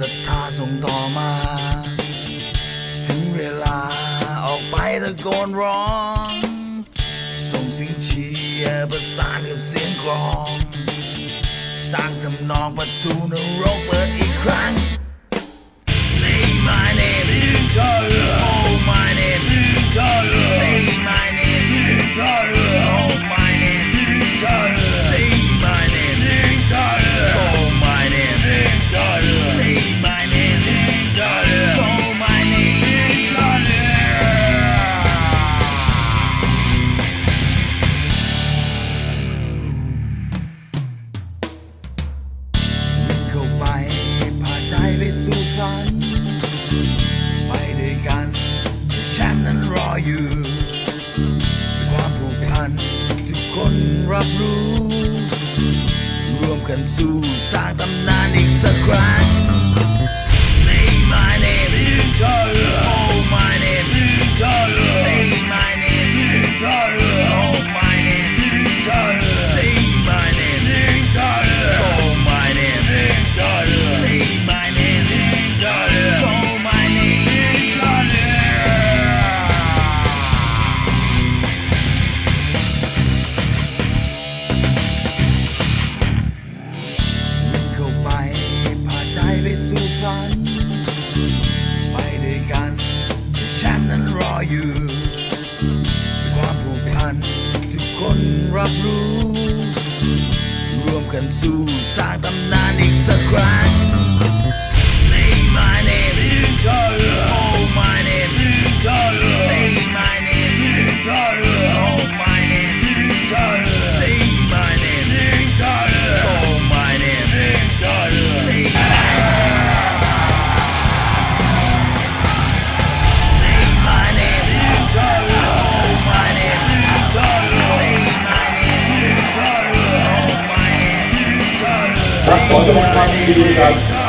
ศรัทธาส่งต่อมา ถึงเวลาออกไปตะโกนร้อง ส่งเสียงเชียร์ประสานกับเสียงกรอง สร้างทำนองประตูนรกเปิดอีกครั้ง Say my name เสียงเธอ รับรู้ ร่วมกันสู้สร้างตำนานอีกสักครั้ง ng suicide. I'm nanig sa crime. Tentang.